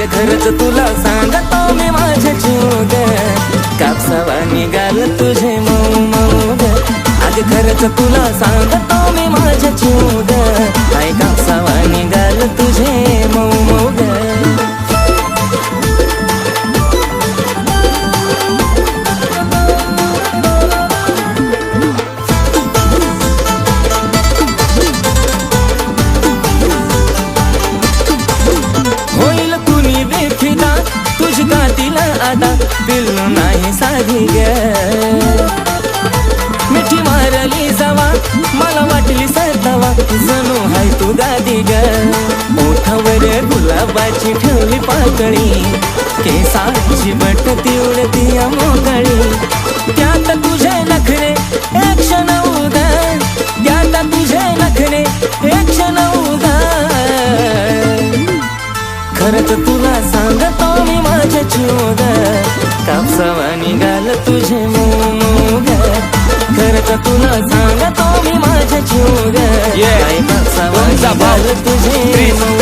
अग खरंच तुला सांगतो मी माझे जीव ग कापसावा निघाल तुझे मऊ मऊ ग. अग खरंच तुला सांगतो मी माझे जीव ग नाही ग. मिठी मारली जावा मला वाटली सरतावा जणू हाय तू दादी ग. ओठावर गुलाबाची ठेवली पाकळी केसाची बट उडती मोकळी. त्यात तुझे नखरे एक क्षण उदा त्यात तुझे नखरे एक क्षण उदा खरंच तुला सांगतो मी माझ्या चोग कापसावा निघाल तुझे मुग. खरं तर तुला सांगतो मी माझ्या जीव तुझे मोग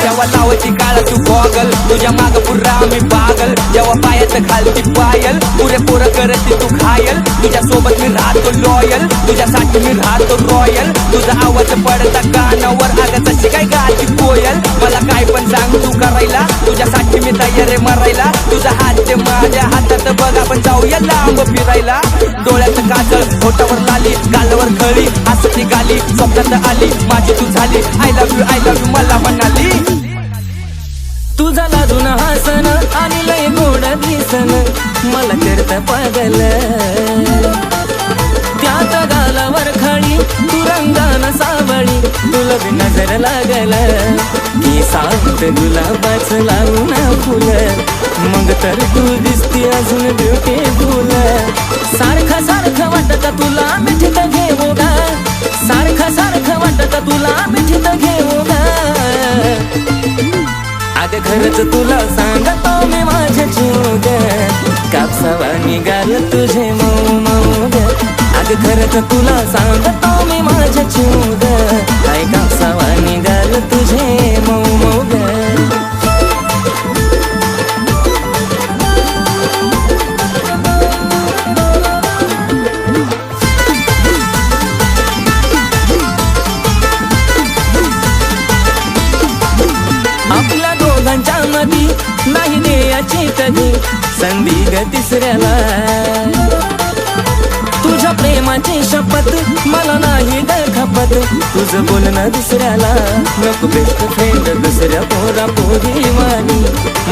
जेव्हा लावायची तू गॉगल तुझ्या माग पुरा मी पागल जेव्हा पायात घालती पायल पुरे पोरं करते तू खायल तुझ्या सोबत मी राहतो लॉयल तुझ्यासाठी मी राहतो रॉयल तुझा आवाज पडता कानावर अगं तशी काय गाती कोयल मला काय पण सांग तू करायला तुझ्यासाठी मी तयार आहे मरायला तुझा हात ते माझ्या हातात बघ आपण जाऊया लांब फिरायला डोळ्यात काजळ फोटावर लाली गालावर खळी हसती गाली स्वप्नात आली माझी तू झाली. I love you I love you मला म्हणाली. तुझा लाजून हसन आणि लय गोड दिसन. मला करत पागल. त्यात गालावर खाली तू रंगान सावळी तुला बी नजर लागल. मी सात गुलाबाच लावून फुल. मग तर तू दिसती अजून ब्युटीफुल सारखं सारखं वाटत तुला मिठीत घेऊ गा? सारखं सारखं वाटत तुला मिठीत घेऊ गा? अगं खरंच तुला सांगतो मी माझ्या जीव कापसावा निघाल तुझे मऊ मऊ. ग अग खरंच तुला सांगतो मी माझ्या जीव काय कापसावा निघाल तुझे मऊ मऊ तुझं बोलणं दुसऱ्याला. नको बेस्ट फ्रेंड दुसऱ्या पोरा पोरी वाणी.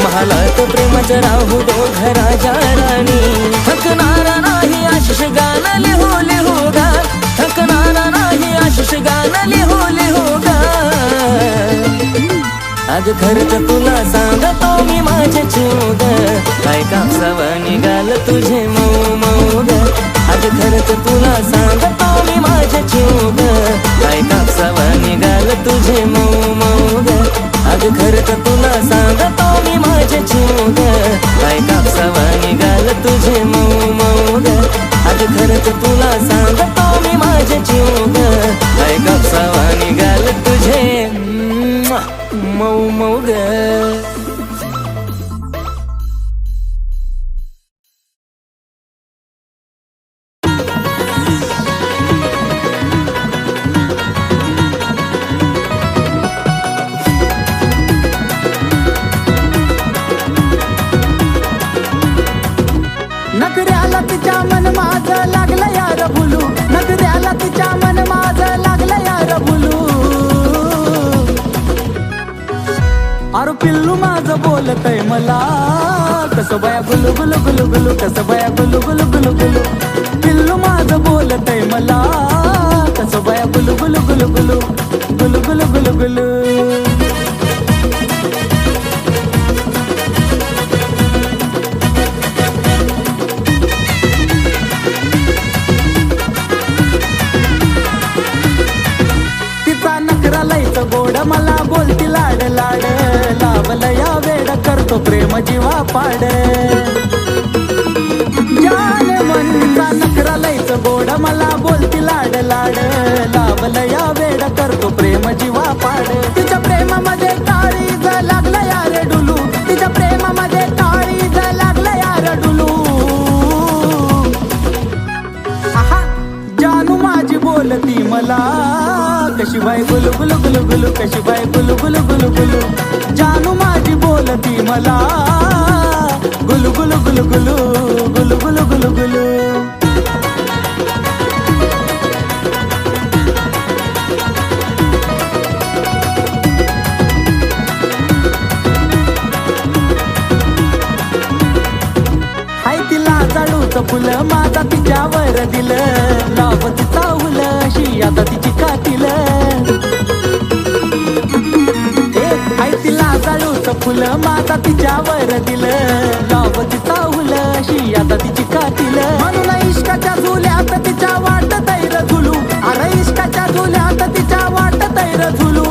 महालात प्रेमाच्या राहू दो घराच्या राणी थकणारा नाही आशिष गाणं लिहू लिहू गा. थकणारा नाही आशिष गाणं लिहू लिहू गा. आज खरंच तुला सांगतो मी माझे चोग काय कापसावा निघाल तुझे मऊ मऊ ग. आज खरंच तुला सांगतो माझ्या चोग काय कापसावा निघाल तुझे मऊ मऊ ग. अग तर तुला सांगतो मी माझ्या चोग काय कापसावा निघाल तुझे मऊ मऊ ग. अग तर तुला सांगतो मी माझ्या चोग काय कापसावा निघाल तुझे मऊ मऊ ग. माझं मला. कसं बया गुलू गुलू गुलू गुलू कसं बया गुलू गुलू गुलू गुलू. पिल्लू माझं बोलतय मला. कसं बया गुलू गुलू गुलू गुलू गुलू गुलू गुलू तो प्रेम जीवा पाडे. ज्यान मनचा नखरा लयच गोड मला बोलती लाड लाड. लावलं या वेड करतो प्रेम जीवा पाडे. तिच्या प्रेमामध्ये टाळी ज लागलं यार डुलू. तिच्या प्रेमामध्ये टाळी ज लागलं यार डुलू. जानू माझी बोलती मला. कशी बाय गुलू गुलू गुलू गुलू कशी बाय गुलू गुलू गुलू गुलू जानू माझी बोलती मला. गुलु गुलु गुलु गुलु गुलु गुलु गुलु गुलु. हाय तिला जाळूच फुल फुलं माझा तिच्यावर दिलं. दाप तिचा हुल अशी आता तिची कातील म्हणून इश्काच्या झुल्यात तिच्या वाट तैर झुलू. अरे इश्काच्या झुल्यात तिच्या वाट तैर झुलू.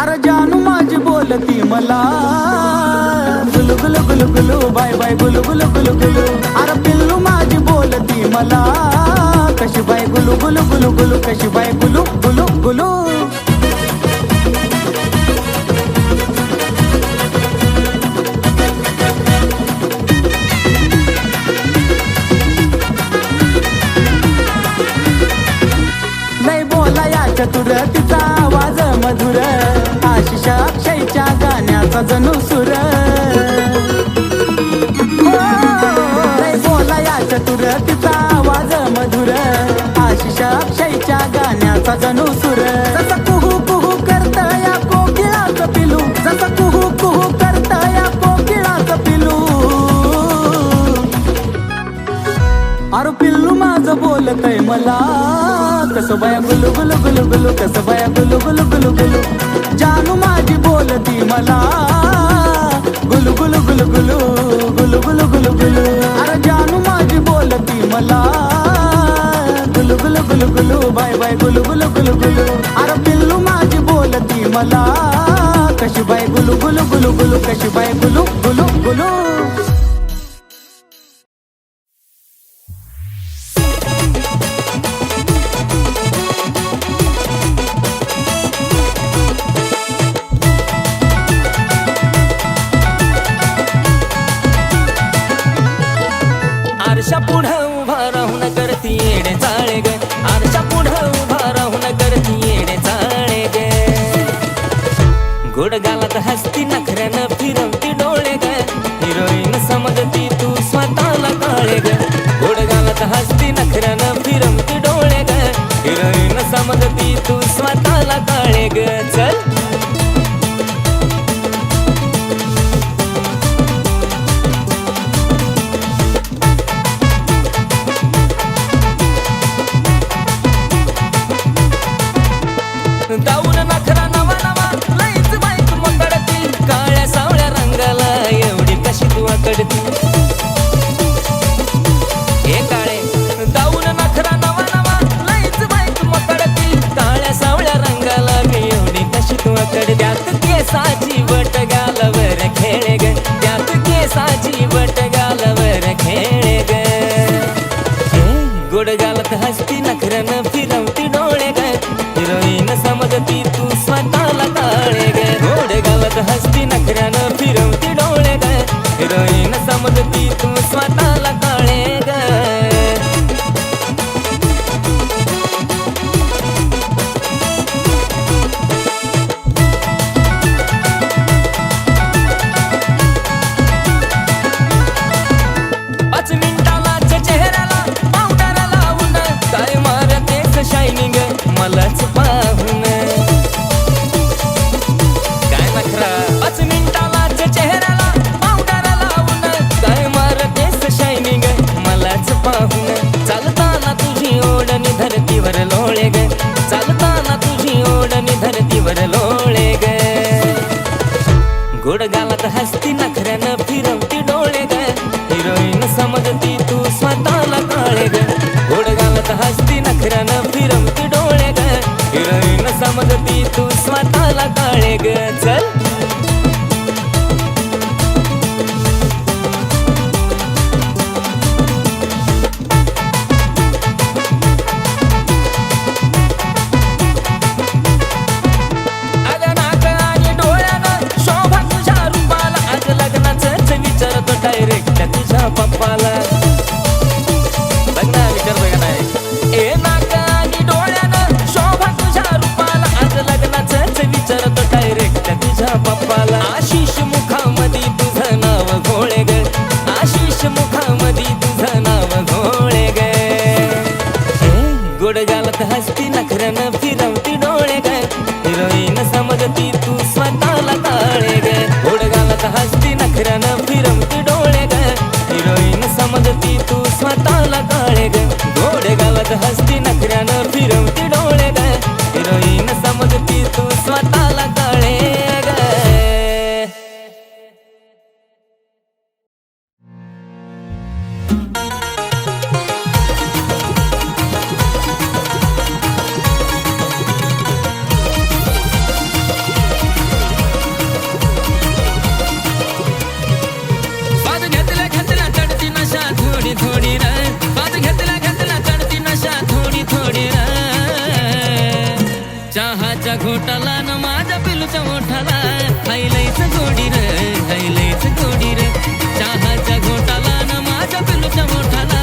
अरे जानू माझी बोलती मला. गुलू गुलू गुलू गुलू बाय बाय गुलू गुलू गुलू गुलू. अरे पिल्लू माझी बोलती मला. कशी बाय गुलू गुलू गुलू गुलू कशी बाय गुलू गाण्याचा जणू सुर जसा कुहू कुहू करता या कोकिळाच पिलू जसा कुहू कुहू करता या कोकिळाच पिलू. अरे पिल्लू माझं बोलतय मला. कसं बाया गुलू गुलू गुलू गुलू गुलु गुलु गुलु गुलु अरे पिल्लू माझी बोलती मला कशी बाय गुलु गुलु गुलु गुलू कशी बाय गुलु गुलू गुलू आरशा पुढं उभा राहून करती येणे चाळे ग आरशा तू स्वतःला काळे ग चल. has मात्र गालात हसती नखऱ्यानं फिरवती डोळे ग हिरोईन समजती तू स्वतःला काळे ग गोड गालात हसती नखऱ्यानं फिरवती डोळे ग हिरोईन समजती तू स्वतःला काळे ग बघती तू स्वतःला ताळे ग घोडगावात हसती नखऱ्यानं फिरमती डोळे ग हिरोईन समजती तू स्वतःला ताळे ग घोडगावात हसती न माझ्या घोटाला न माझ्या पिलूच्या मोठाला. हायलायच गोडी र हायलायच गोडी रे. चहाच्या घोटाला न माझ्या पिलूच्या मोठाला.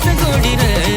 Efe Goldine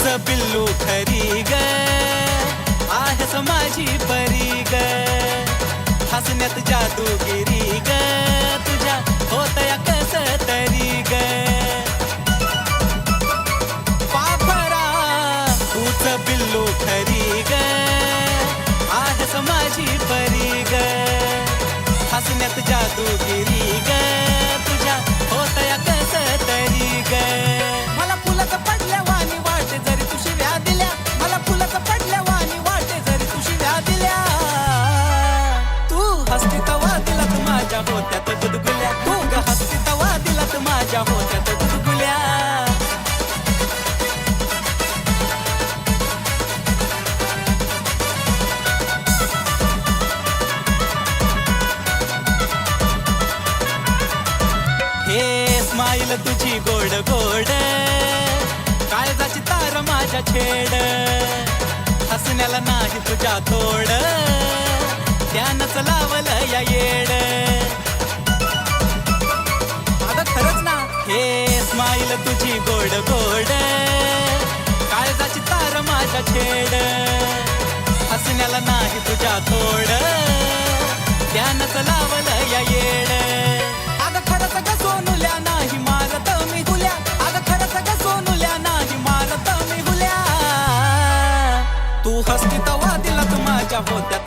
तूच पिल्लू खरी ग. आहेस माझी परी ग. हसण्यात जादूगिरी ग. तुझ्या होतया कस तरी ग. पापरा तूच पिल्लू खरी ग. आहेस माझी परी ग. हसण्यात जादूगिरी ग. माझ्या होत्यात गुदगुल्या हे स्माईल तुझी गोड गोड. काळजाची तार माझ्या छेड. हसण्याला नाही तुझ्या तोड. त्यानंच लावलं या येड. बोल तुझी गोड गोड. काळजाची तार माझ्या छेड. हसण्याला नाही तुझ्या थोड ध्यानच लावलं या येड. अगं खरंच ग सोनुल्या नाही मारत मी गुल्या अगं खरंच ग सोनुल्या नाही मारत मी गुल्या तू हस्ती तवा दिलात माझ्या होत्या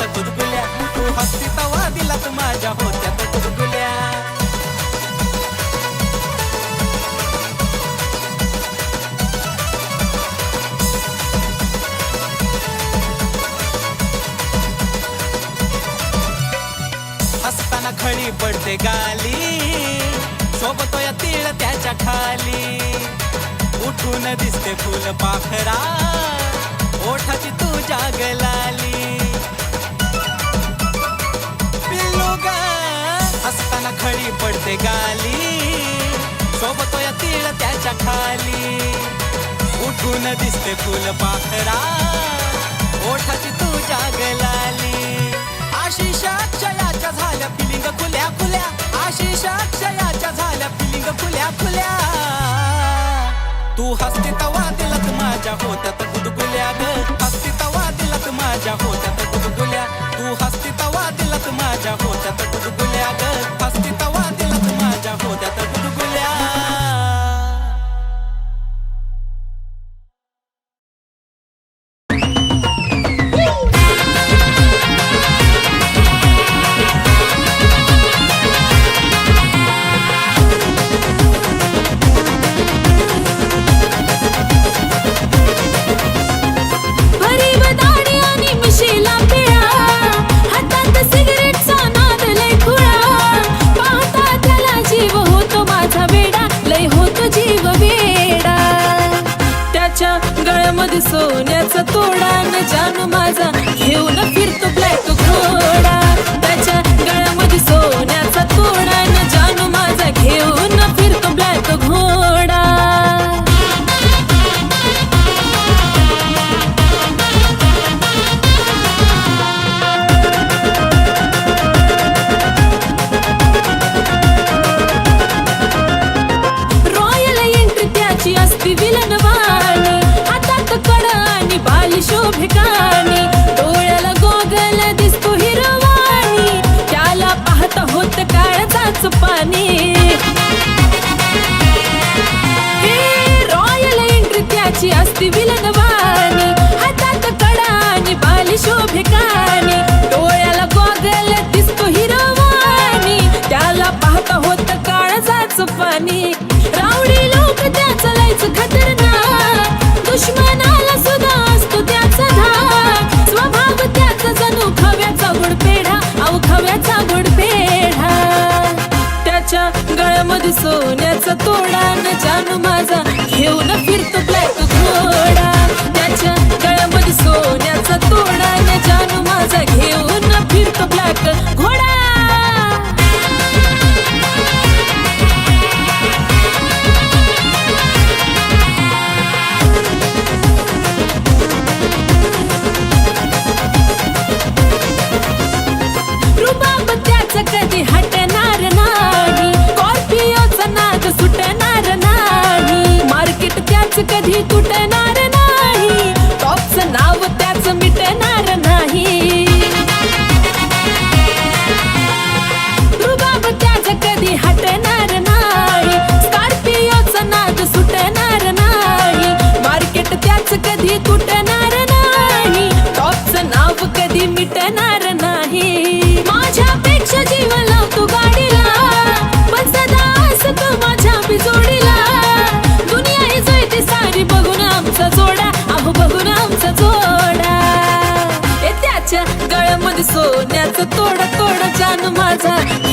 खळी गाली. सोबतो या तीळ त्याच्याखाली. उठून दिसते फुल पाखरा. ओठाची तू जागलाली पिल्लू ग असताना खळी पडते गाली. सोबतो या तीळ त्याच्याखाली. उठून दिसते फुल पाखरा. ओठाची तू जागलाली आशिष अक्षयाच्या झाल्या फिलिंग खुल्या खुल्या. आशिष अक्षयाच्या झाल्या फिलिंग खुल्या खुल्या. तू हसते तवा दिलात माझ्या होत्यात गुदगुल्या ग. हसते तवा दिलात माझ्या होत्यात गुदगुल्या. तू हसते तवा दिलात माझ्या होत्यात गुदगुल्या ग. हसते माझा घेऊन फिरतो ब्लॅक घोडा. कधी तुटणार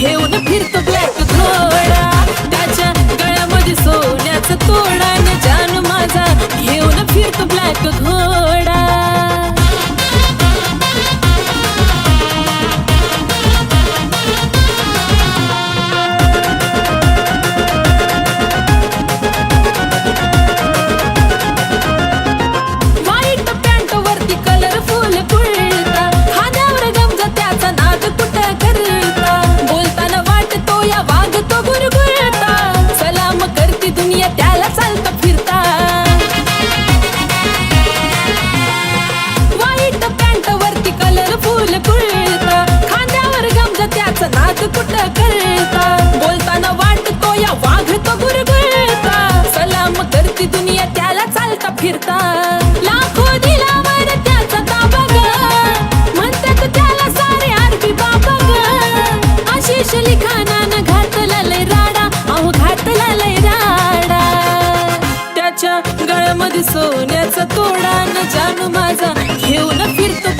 घेऊन फिरतो ब्लॅक घोडा. त्याच्या गळ्यामध्ये सोन्याचं तोडा न जान माझा घेऊन फिरतो ब्लॅक घोडा. दुनिया चालता फिरता. लाखो दिलावर त्याचा ताबा ग. म्हणतात त्याला सारे आरबी बाबा ग. आशिष लिखाणानं घातला लय राडा. अहो घातला लय राडा. त्याच्या गळ्यामध्ये सोन्याचा तोडा न जानू माझा. घेऊन फिरतो